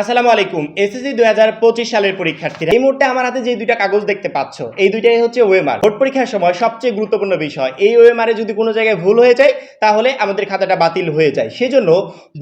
আসসালামু আলাইকুম, এসএসসি দুই হাজার পঁচিশ সালের পরীক্ষার্থীরা, এই মুহূর্তে আমার হাতে যে দুইটা কাগজ দেখতে পাচ্ছ, এই দুইটাই হচ্ছে ওয়েমার বোর্ড পরীক্ষার সময় সবচেয়ে গুরুত্বপূর্ণ বিষয়, এই ওয়েমারে যদি কোনো জায়গায় ভুল হয়ে যায়, তাহলে আমাদের খাতাটা বাতিল হয়ে যায়। সেজন্য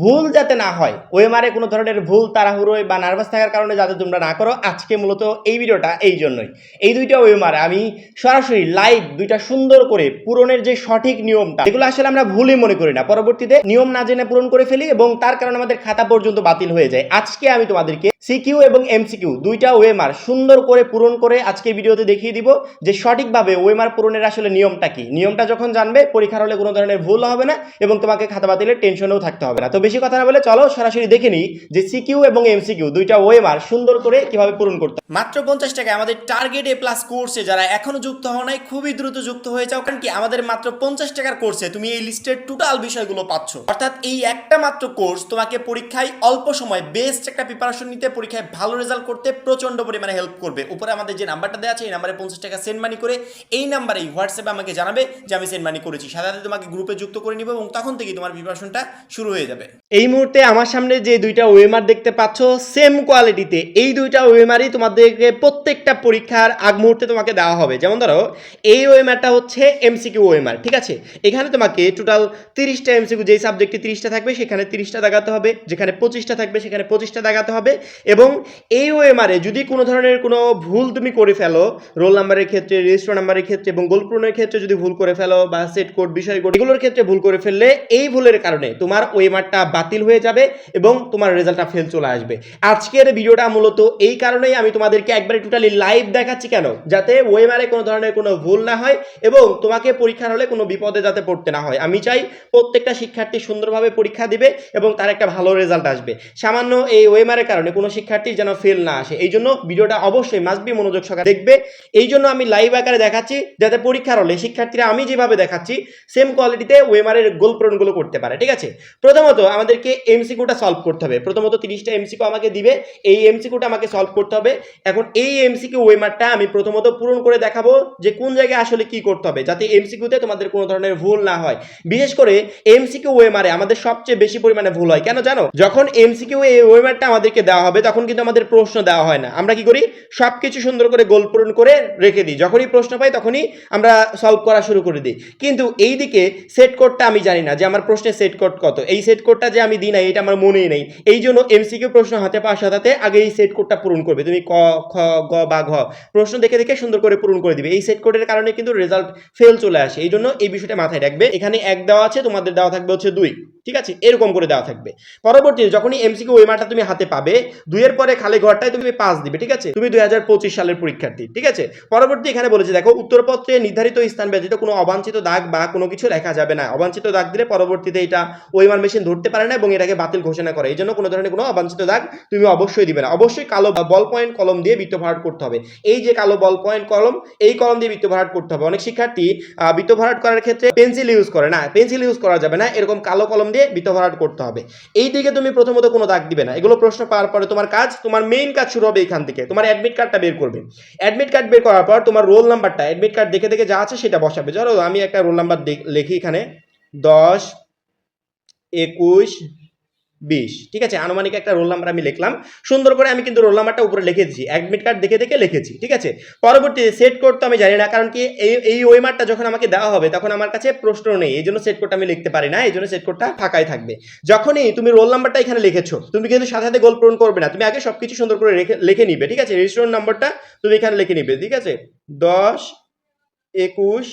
ভুল যাতে না হয় ওয়েমারে কোনো ধরনের ভুল, তাড়াহুড়োয় বা নার্ভাস থাকার কারণে যাতে তোমরা না করো, আজকে মূলত এই ভিডিওটা এই জন্যই। এই দুইটা ওয়েমারে আমি সরাসরি লাইভ দুইটা সুন্দর করে পূরণের যে সঠিক নিয়মটা, এগুলো আসলে আমরা ভুলই মনে করি না। পরবর্তীতে নিয়ম না জেনে পূরণ করে ফেলি এবং তার কারণে আমাদের খাতা পর্যন্ত বাতিল হয়ে যায়। আজকে আমি তোমাদেরকে সিকিউ এবং এমসিকিউ দুইটা ওয়েমার সুন্দর করে পূরণ করে আজকে ভিডিওতে দেখিয়ে দিব যে সঠিকভাবে ওয়েমার পূরণের আসলে নিয়মটা কি। নিয়মটা যখন জানবে, পরীক্ষার হলে কোনো ধরনের ভুল হবে না এবং তোমাকে খাতা বাতিলের টেনশনেও থাকতে হবে না। তো বেশি কথা না বলে চলো সরাসরি দেখে নিই যে সিকিউ এবং এমসিকিউ দুইটা ওয়েমার সুন্দর করে কীভাবে পূরণ করতে। মাত্র পঞ্চাশ টাকায় আমাদের টার্গেট এ প্লাস কোর্সে যারা এখনও যুক্ত হও নাই, খুবই দ্রুত যুক্ত হয়ে যাও। কারণ কি, আমাদের মাত্র পঞ্চাশ টাকার কোর্সে তুমি এই লিস্টের টোটাল বিষয়গুলো পাচ্ছ। অর্থাৎ এই একটা মাত্র কোর্স তোমাকে পরীক্ষায় অল্প সময় বেস্ট একটা প্রিপারেশন নিতে পরীক্ষায় ভালো রেজাল্ট করতে প্রচণ্ড পরিমাণে হেল্প করবে। উপরে আমাদের যে নাম্বারটা দেওয়া আছে, এই নাম্বারে পঞ্চাশ টাকা সেন্ড মানি করে এই নাম্বারেই হোয়াটসঅ্যাপে আমাকে জানাবে যে আমি সেন্ড মানি করেছি। সাথে তোমাকে গ্রুপে যুক্ত করে নিব এবং তখন থেকেই তোমার প্রিপারেশনটা শুরু হয়ে যাবে। এই মুহূর্তে আমার সামনে যে দুইটা ওয়েমার দেখতে পাচ্ছ সেম কোয়ালিটিতে এই দুইটা ওয়েমারই তোমাদেরকে প্রত্যেকটা পরীক্ষার আগ মুহূর্তে তোমাকে দেওয়া হবে। যেমন ধরো, এই ওয়েমারটা হচ্ছে এমসিকিউ ওয়েমার ঠিক আছে? এখানে তোমাকে টোটাল তিরিশটা এমসিকিউ যেই সাবজেক্টে তিরিশটা থাকবে, সেখানে তিরিশটা দাগাতে হবে, যেখানে পঁচিশটা থাকবে, সেখানে পঁচিশটা দাগাতে হবে। এবং এই ওয়েমারে যদি কোনো ধরনের কোনো ভুল তুমি করে ফেলো রোল নাম্বারের ক্ষেত্রে রেজিস্টার নাম্বারের ক্ষেত্রে এবং গোল পূরণের ক্ষেত্রে যদি ভুল করে ফেলো বা সেট কোড বিষয় কোড এগুলোর ক্ষেত্রে ভুল করে ফেললে এই ভুলের কারণে তোমার ওয়েমারটা বাতিল হয়ে যাবে এবং তোমার রেজাল্টটা ফেল চলে আসবে। আজকের ভিডিওটা মূলত এই কারণেই আমি তোমাদেরকে একবারে টোটালি লাইভ দেখাচ্ছি কেন? যাতে ওয়েমারে কোনো ধরনের কোনো ভুল না হয় এবং তোমাকে পরীক্ষার হলে কোনো বিপদে যাতে পড়তে না হয়। আমি চাই প্রত্যেকটা শিক্ষার্থী সুন্দরভাবে পরীক্ষা দিবে এবং তার একটা ভালো রেজাল্ট আসবে। সামান্য এই ওয়েমারের কারণে কোনো শিক্ষার্থী যেন ফেল না আসে। এই জন্য ভিডিওটা অবশ্যই মাস্ট বি মনোযোগ সহকারে দেখবে। এই জন্য আমি লাইভ আকারে দেখাচ্ছি, যাতে পরীক্ষার হলে শিক্ষার্থীরা আমি যেভাবে দেখাচ্ছি সেম কোয়ালিটিতে ওয়েমারের গোল পূরণগুলো করতে পারে, ঠিক আছে? প্রথমত আমাদেরকে এমসিকিউটা সলভ করতে হবে। প্রথমত তিরিশটা এমসিকিউ আমাকে দিবে। এই এমসিকিউটা আমাকে সলভ করতে হবে। এখন এই এমসিকিউ ওয়েমারটা আমি প্রথমত পূরণ করে দেখাবো যে কোন জায়গায় আসলে কি করতে হবে, যাতে এমসিকিউতে তোমাদের কোনো ধরনের ভুল না হয়। বিশেষ করে এমসিকিউ ওয়েমারে আমাদের সবচেয়ে বেশি পরিমাণে ভুল হয়। কেন জানো? যখন এমসিকিউ এই ওয়েমারটা আমাদেরকে দেওয়া হবে তখন কিন্তু আমাদের প্রশ্ন দেওয়া হয় না। আমরা কি করি? সব কিছু সুন্দর করে গোল পূরণ করে রেখে দিই। যখনই প্রশ্ন পাই তখনই আমরা সলভ করা শুরু করে দিই। কিন্তু এই দিকে সেট কোডটা আমি জানি না যে আমার প্রশ্নের সেট কোড কত। এই সেট কোডটা যে আমি দিই না এটা আমার মনেই নেই। এই জন্য এমসিকিউ প্রশ্ন হাতে পাওয়ার সাথে সাথে আগে এই সেট কোডটা পূরণ করবে। তুমি ক, খ, গ বা ঘ প্রশ্ন দেখে দেখে সুন্দর করে পূরণ করে দিবে। এই সেট কোডের কারণে কিন্তু রেজাল্ট ফেল চলে আসে। এই জন্য এই বিষয়টা মাথায় রাখবে। এখানে এক দেওয়া আছে, তোমাদের দেওয়া থাকবে হচ্ছে দুই। ঠিক আছে? এরকম করে দেওয়া থাকবে। পরবর্তীতে যখনই এমসিকিউ ওয়েমারটা তুমি হাতে পাবে, দুইয়ের পরে খালি ঘরটায় তুমি পাঁচ দিবে, ঠিক আছে? তুমি দুই হাজার পঁচিশ সালের পরীক্ষার্থী, ঠিক আছে? পরবর্তী এখানে বলেছে, দেখো, উত্তরপত্রে নির্ধারিত স্থান ব্যতীত কোনো অবাঞ্ছিত দাগ বা কোনো কিছু লেখা যাবে না। অবাঞ্ছিত দাগ দিলে পরবর্তীতে এটা ওয়েমার মেশিন ধরতে পারে না এবং এটাকে বাতিল ঘোষণা করে। এই জন্য কোনো ধরনের কোনো অবাঞ্ছিত দাগ তুমি অবশ্যই দিবে না। অবশ্যই কালো বল পয়েন্ট কলম দিয়ে বৃত্ত ভরাট করতে হবে। এই যে কালো বল পয়েন্ট কলম এই কলম দিয়ে বৃত্ত ভরাট করতে হবে। অনেক শিক্ষার্থী বৃত্ত ভরাট করার ক্ষেত্রে পেন্সিল ইউজ করে না। পেন্সিল ইউজ করা যাবে না। এরকম কালো কলম দিয়ে বিতভরাট করতে হবে। এই দিকে তুমি প্রথমত কোনো দাগ দিবে না। এগুলো প্রশ্ন পাওয়ার পরে তোমার কাজ, তোমার মেইন কাজ শুরু হবে এখান থেকে। তোমার অ্যাডমিট কার্ডটা বের করবে। অ্যাডমিট কার্ড বের করার পর তোমার রোল নাম্বারটা অ্যাডমিট কার্ড দেখে দেখে যা আছে সেটা বসাবে। ধরো আমি একটা রোল নাম্বার লিখি এখানে। দশ, একুশ বিশ। ঠিক আছে? আনুমানিক একটা রোল নাম্বার আমি লিখলাম। সুন্দর করে আমি কিন্তু রোল নাম্বারটা উপরে লিখে দিচ্ছি অ্যাডমিট কার্ড দেখে দেখে লিখেছি। ঠিক আছে? পরবর্তী সেট কোড তো আমি জানি না, কারণ কি এই এই ওয়েমারটা যখন আমাকে দেওয়া হবে, তখন আমার কাছে প্রশ্ন নেই। এই জন্য সেট কোডটা আমি লিখতে পারি না। এই জন্য সেট কোডটা ফাঁকাই থাকবে। যখনই তুমি রোল নাম্বারটা এখানে লিখেছো, তুমি কিন্তু সাথে সাথে গোল পূরণ করবে না। তুমি আগে সব কিছু সুন্দর করে রেখে, লিখে নিবে। ঠিক আছে? রেজিস্ট্রেশন নাম্বারটা তুমি এখানে লিখে নিবে। ঠিক আছে? দশ, একুশ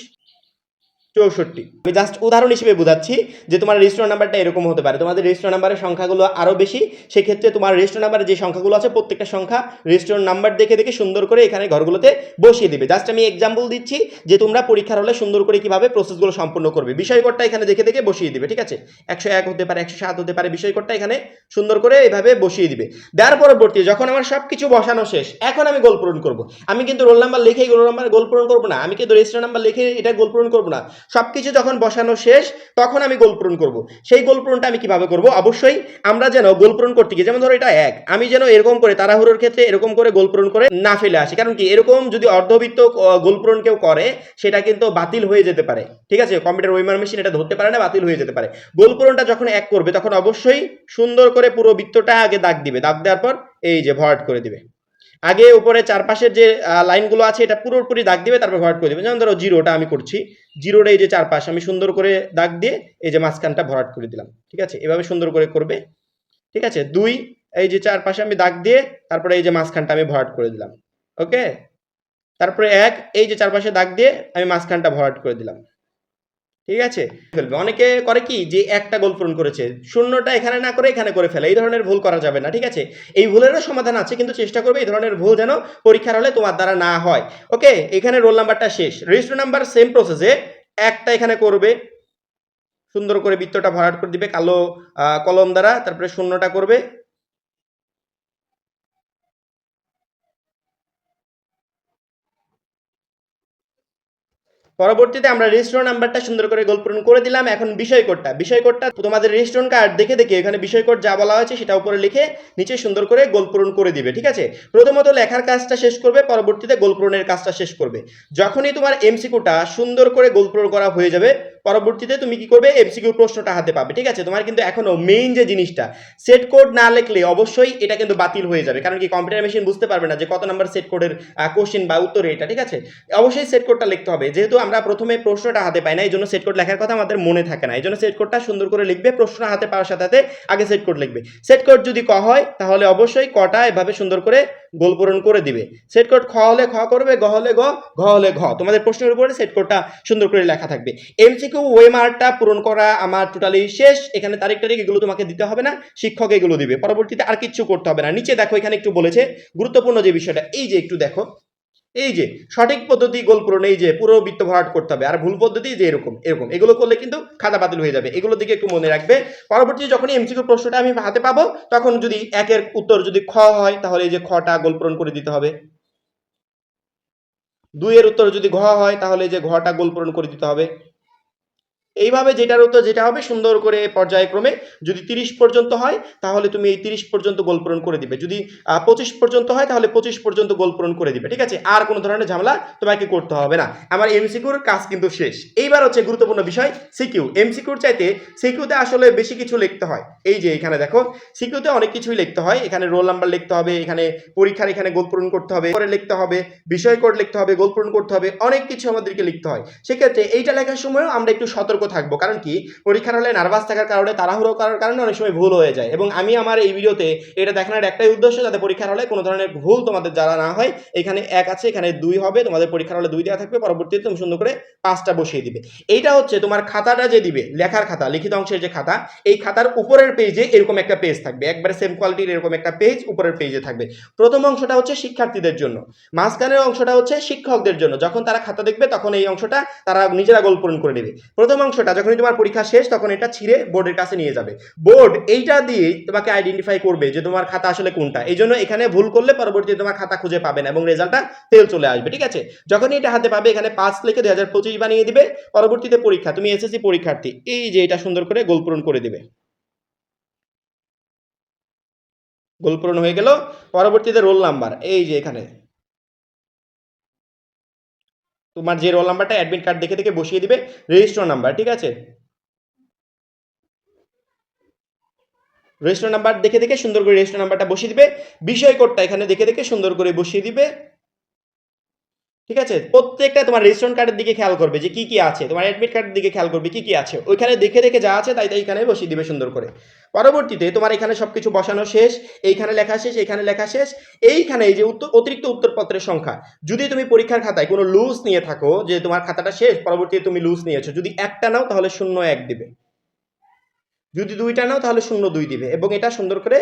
চৌষট্টি। আমি জাস্ট উদাহরণ হিসেবে বোঝাচ্ছি যে তোমার রেজিস্টার নাম্বারটা এরকম হতে পারে। তোমাদের রেজিস্টার নাম্বারের সংখ্যাগুলো আরও বেশি, সেক্ষেত্রে তোমার রেজিস্টার নাম্বারে যে সংখ্যাগুলো আছে, প্রত্যেকটা সংখ্যা রেজিস্টার নাম্বার দেখে দেখে সুন্দর করে এখানে ঘরগুলোতে বসিয়ে দিবে। জাস্ট আমি এক্সাম্পল দিচ্ছি যে তোমরা পরীক্ষার হলে সুন্দর করে কীভাবে প্রসেসগুলো সম্পূর্ণ করবে। বিষয়করটা এখানে দেখে দেখে বসিয়ে দিবে, ঠিক আছে? একশো এক হতে পারে, একশো সাত হতে পারে বিষয়করটা এখানে সুন্দর করে এভাবে বসিয়ে দিবে। দেওয়ার পরবর্তী, যখন আমার সব কিছু বসানো শেষ, এখন আমি গোল পূরণ করব। আমি কিন্তু রোল নাম্বার লিখেই রোল নাম্বার গোল পূরণ করব না। আমি কিন্তু রেজিস্টার নাম্বার লিখে এটা গোল পূরণ করব না। সবকিছু যখন বসানো শেষ, তখন আমি গোল পূরণ করব। সেই গোল পূরণটা আমি কীভাবে করব? অবশ্যই আমরা যেন গোল পূরণ করতে গিয়ে, যেমন ধরো এটা এক, আমি যেন এরকম করে তাড়াহুড়োর ক্ষেত্রে এরকম করে গোল পূরণ করে না ফেলে আসি। কারণ কি? এরকম যদি অর্ধবৃত্ত গোল পূরণ কেউ করে, সেটা কিন্তু বাতিল হয়ে যেতে পারে। ঠিক আছে? কম্পিউটার ওয়েমার মেশিন এটা ধরতে পারে না, বাতিল হয়ে যেতে পারে। গোল পূরণটা যখন এক করবে, তখন অবশ্যই সুন্দর করে পুরো বৃত্তটা আগে দাগ দিবে। দাগ দেওয়ার পর এই যে ভরাট করে দিবে। আগে উপরে চারপাশের যে লাইনগুলো আছে, এটা পুরোপুরি দাগ দিবে তারপর ভরাট করে দিবে। যেমন ধরো জিরোটা আমি করছি। জিরোটা এই যে চারপাশ, আমি সুন্দর করে দাগ দিয়ে এই যে মাঝখানটা ভরাট করে দিলাম। ঠিক আছে? এভাবে সুন্দর করে করবে। ঠিক আছে? দুই, এই যে চারপাশে আমি দাগ দিয়ে তারপরে এই যে মাঝখানটা আমি ভরাট করে দিলাম। ওকে? তারপরে এক, এই যে চারপাশে দাগ দিয়ে আমি মাঝখানটা ভরাট করে দিলাম। ঠিক আছে? ফেলবে। অনেকে করে কি যে একটা গোল পূরণ করেছে, শূন্যটা এখানে না করে এখানে করে ফেলে, এই ধরনের ভুল করা যাবে না, ঠিক আছে? এই ভুলেরও সমাধান আছে, কিন্তু চেষ্টা করবে এই ধরনের ভুল যেন পরীক্ষার হলে তোমার দ্বারা না হয়। ওকে, এখানে রোল নাম্বারটা শেষ। রেজিস্টার নাম্বার সেম প্রসেসে একটা এখানে করবে, সুন্দর করে বৃত্তটা ভরাট করে দিবে, কালো কলম দ্বারা, তারপরে শূন্যটা করবে পরবর্তীতে আমরা রেজিস্ট্রেশন নাম্বারটা সুন্দর করে গোল পূরণ করে দিলাম। এখন বিষয় কোডটা বিষয় কোডটা তোমাদের রেজিস্ট্রেশন কার্ড দেখে দেখে এখানে বিষয় কোড যা বলা হয়েছে সেটা উপরে লিখে নিচে সুন্দর করে গোল পূরণ করে দিবে, ঠিক আছে? প্রথমত লেখার কাজটা শেষ করবে, পরবর্তীতে গোল পূরণের কাজটা শেষ করবে। যখনই তোমার এমসিকুটা সুন্দর করে গোল পূরণ করা হয়ে যাবে পরবর্তীতে তুমি কি করবে? এমসিকিউ প্রশ্নটা হাতে পাবে, ঠিক আছে? তোমার কিন্তু এখনও মেইন যে জিনিসটা সেট কোড না লিখলে অবশ্যই এটা কিন্তু বাতিল হয়ে যাবে। কারণ কি কম্পিউটার মেশিন বুঝতে পারবে না যে কত নাম্বার সেট কোডের কোশ্চেন বা উত্তর এটা, ঠিক আছে? অবশ্যই সেট কোডটা লিখতে হবে। যেহেতু আমরা প্রথমে প্রশ্নটা হাতে পাই না, এই জন্য সেট কোড লেখার কথা আমাদের মনে থাকে না। এই জন্য সেট কোডটা সুন্দর করে লিখবে, প্রশ্ন হাতে পাওয়ার সাথে সাথে আগে সেট কোড লিখবে। সেট কোড যদি ক হয়, তাহলে অবশ্যই কটা এভাবে সুন্দর করে গোল পূরণ করে দিবে। সেট কোড খ হলে খ করবে, গ হলে গ, ঘ হলে ঘ। তোমাদের প্রশ্নের উপরে সেট কোডটা সুন্দর করে লেখা থাকবে। এমসিকিউ ওয়েমারটা পূরণ করা আমার টোটালি শেষ। এখানে তারিখ তারিখ এগুলো তোমাকে দিতে হবে না, শিক্ষক এগুলো দিবে। পরবর্তীতে আর কিচ্ছু করতে হবে না। নিচে দেখো, এখানে একটু বলেছে, গুরুত্বপূর্ণ যে বিষয়টা, এই যে একটু দেখো, এই যে সঠিক পদ্ধতি গোল পূরণ এই যে পুরো বৃত্ত ভরাট করতে হবে, আর ভুল পদ্ধতি যে এরকম এরকম, এগুলো করলে কিন্তু খাতা বাতিল হয়ে যাবে। এগুলোর দিকে একটু মনে রাখবে। পরবর্তী যখন এমসিকিউ প্রশ্নটা আমি হাতে পাবো, তখন যদি একের উত্তর যদি খ হয়, তাহলে এই যে খটা গোল পূরণ করে দিতে হবে। দুইয়ের উত্তর যদি ঘ হয়, তাহলে যে ঘটা গোল পূরণ করে দিতে হবে। এইভাবে যেটার উত্তর যেটা হবে, সুন্দর করে পর্যায়ক্রমে যদি তিরিশ পর্যন্ত হয়, তাহলে তুমি এই তিরিশ পর্যন্ত গোল পূরণ করে দিবে। যদি পঁচিশ পর্যন্ত হয়, তাহলে পঁচিশ পর্যন্ত গোল পূরণ করে দিবে, ঠিক আছে? আর কোনো ধরনের ঝামেলা তোমাকে করতে হবে না। আমার এমসিকিউর কাজ কিন্তু শেষ। এইবার হচ্ছে গুরুত্বপূর্ণ বিষয়, সিকিউ। এমসিকিউর চাইতে সিকিউতে আসলে বেশি কিছু লিখতে হয়। এই যে এখানে দেখো, সিকিউতে অনেক কিছুই লিখতে হয়। এখানে রোল নাম্বার লিখতে হবে, এখানে পরীক্ষার এখানে গোল পূরণ করতে হবে, পরে লিখতে হবে, বিষয় কোড লিখতে হবে, গোল পূরণ করতে হবে, অনেক কিছু আমাদেরকে লিখতে হয়। সেক্ষেত্রে এইটা লেখার সময়ও আমরা একটু সতর্ক থাকব। কারণ কি? পরীক্ষার হলে নার্ভাস থাকার কারণে, তাড়াহুড়ো করার কারণে অনেক সময় ভুল হয়ে যায়। এবং আমি আমার এই ভিডিওতে এটা দেখানোর একটাই উদ্দেশ্য যাতে পরীক্ষার হলে কোনো ধরনের ভুল তোমাদের যারা না হয়, এখানে এক আছে, এখানে দুই হবে, তোমাদের পরীক্ষার হলে দুই দেওয়া থাকবে, পরবর্তীতে তুমি সুন্দর করে পাঁচটা বসিয়ে দিবে। এইটা হচ্ছে তোমার খাতাটা যে দিবে, লেখার খাতা, লিখিত অংশের যে খাতা, এই খাতার উপরের পেজে এরকম একটা পেজ থাকবে। একবারে সেম কোয়ালিটির এরকম একটা পেজ উপরের পেজে থাকবে। প্রথম অংশটা হচ্ছে শিক্ষার্থীদের জন্য। মাঝখানের অংশটা হচ্ছে শিক্ষকদের জন্য। যখন তারা খাতা দেখবে, তখন এই অংশটা তারা নিজেরা গোল পূরণ করে নেবে। প্রথম অংশটা যখনই তোমার পরীক্ষা শেষ, তখন এটা ছিঁড়ে বোর্ডের কাছে নিয়ে যাবে। বোর্ড এইটা দিয়ে তোমাকে আইডেন্টিফাই করবে যে তোমার খাতা আসলে কোনটা। এই জন্য এখানে ভুল করলে পরবর্তীতে তোমার খাতা খুঁজে পাবে না এবং রেজাল্টটা ফেল চলে আসবে, ঠিক আছে? যখনই এটা হাতে পাবে, এখানে পাঁচ লিখে দুই হাজার পঁচিশ বানিয়ে দিবে। পরবর্তীতে পরীক্ষা, তুমি এসএসসি পরীক্ষার্থী, এই যে এটা সুন্দর করে গোল পূরণ করে দিবে। গোল পূরণ হয়ে গেল। পরবর্তীতে রোল নাম্বার এই যে এখানে। তোমার যে রোল নাম্বারটা অ্যাডমিট কার্ড দেখে দেখে বসিয়ে দিবে রেজিস্টার নাম্বার ঠিক আছে? রেজিস্টার নাম্বার দেখে দেখে সুন্দর করে রেজিস্টার নাম্বারটা বসিয়ে দিবে, বিষয় কোডটা এখানে দেখে দেখে সুন্দর করে বসিয়ে দিবে, ঠিক আছে? প্রত্যেকটা তোমার রেজিস্ট্রেশন কার্ডের দিকে খেয়াল করবে যে কি কি আছে, তোমার অ্যাডমিট কার্ডের দিকে খেয়াল করবে কি কি আছে, ওইখানে দেখে দেখে যা আছে তাই তাই এখানে বসিয়ে দিবে সুন্দর করে। পরবর্তীতে তোমার এখানে সব কিছু বসানো শেষ, এইখানে লেখা শেষ, এইখানে লেখা শেষ, এইখানে এই যে অতিরিক্ত উত্তরপত্রের সংখ্যা, যদি তুমি পরীক্ষার খাতায় কোনো লুজ নিয়ে থাকো, যে তোমার খাতাটা শেষ, পরবর্তীতে তুমি লুজ নিয়েছো, যদি একটা নাও তাহলে শূন্য এক দিবে। যদি দুইটা নাও তাহলে শূন্য দুই দিবে এবং এটা সুন্দর করে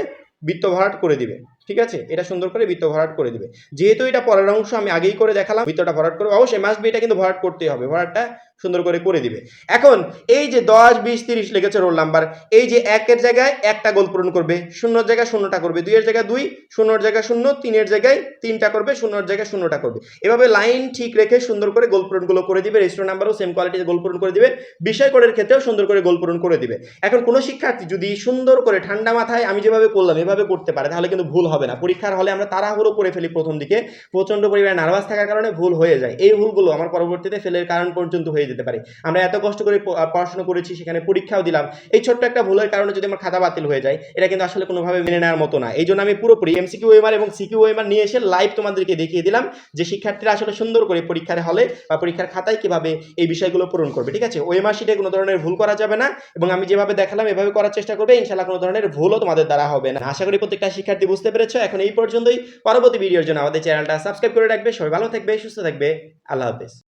বৃত্ত ভরাট করে দিবে। ঠিক আছে? এটা সুন্দর করে বৃত্ত ভরাট করে দিবে। যেহেতু এটা পরের অংশ আমি আগেই করে দেখালাম, বৃত্তটা ভরাট করবে। অবশ্যই মাস্ট বি এটা কিন্তু ভরাট করতেই হবে। ভরাটটা সুন্দর করে করে দিবে। এখন এই যে দশ, বিশ, তিরিশ লেগেছে রোল নাম্বার এই যে একের জায়গায় একটা গোল পূরণ করবে, শূন্যর জায়গায় শূন্যটা করবে, দুইয়ের জায়গায় দুই, শূন্যর জায়গায় শূন্য, তিনের জায়গায় তিনটা করবে, শূন্যর জায়গায় শূন্যটা করবে। এভাবে লাইন ঠিক রেখে সুন্দর করে গোল পূরণগুলো করে দিবে রেজিস্টার নাম্বারও সেম কোয়ালিটির গোল পূরণ করে দিবে বিষয় কোডের ক্ষেত্রেও সুন্দর করে গোল পূরণ করে দিবে। এখন কোনো শিক্ষার্থী যদি সুন্দর করে ঠান্ডা মাথায় আমি যেভাবে করলাম, এভাবে করতে পারে, তাহলে কিন্তু ভুল হবে না। পরীক্ষার হলে আমরা তাড়াহুড়ো করে ফেলি প্রথম দিকে। প্রচণ্ড পরিমাণে নার্ভাস থাকার কারণে ভুল হয়ে যায়। এই ভুলগুলো আমার পরবর্তীতে ফেলের কারণ পর্যন্ত হয়ে যেতে পারে। আমরা এত কষ্ট করে পড়াশোনা করেছি, সেখানে পরীক্ষাও দিলাম। এই ছোট্ট একটা ভুলের কারণে যদি আমার খাতা বাতিল হয়ে যায়, এটা কিন্তু আসলে কোনোভাবে মেনে নেওয়ার মতো না। এই জন্য আমি পুরোপুরি এমসিকিউ ওএমআর এবং সিকিউ ওএমআর নিয়ে এসে লাইভ তোমাদেরকে দেখিয়ে দিলাম যে শিক্ষার্থীরা আসলে সুন্দর করে পরীক্ষার হলে বা পরীক্ষার খাতায় কীভাবে এই বিষয়গুলো পূরণ করবে। ঠিক আছে? ওএমআর শিটে কোনো ধরনের ভুল করা যাবে না এবং আমি যেভাবে দেখালাম, এভাবে করার চেষ্টা করবে। ইনশাল্লাহ কোনো ধরনের ভুলও তোমাদের দ্বারা হবে না। আশা করি প্রত্যেকটা শিক্ষার্থী বুঝতে পেরেছ, এখন এই পর্যন্তই। পরবর্তী ভিডিওর জন্য আমাদের চ্যানেলটা সাবস্ক্রাইব করে রাখবে। সবাই ভালো থাকবে, সুস্থ থাকবে। আল্লাহ হাফেজ।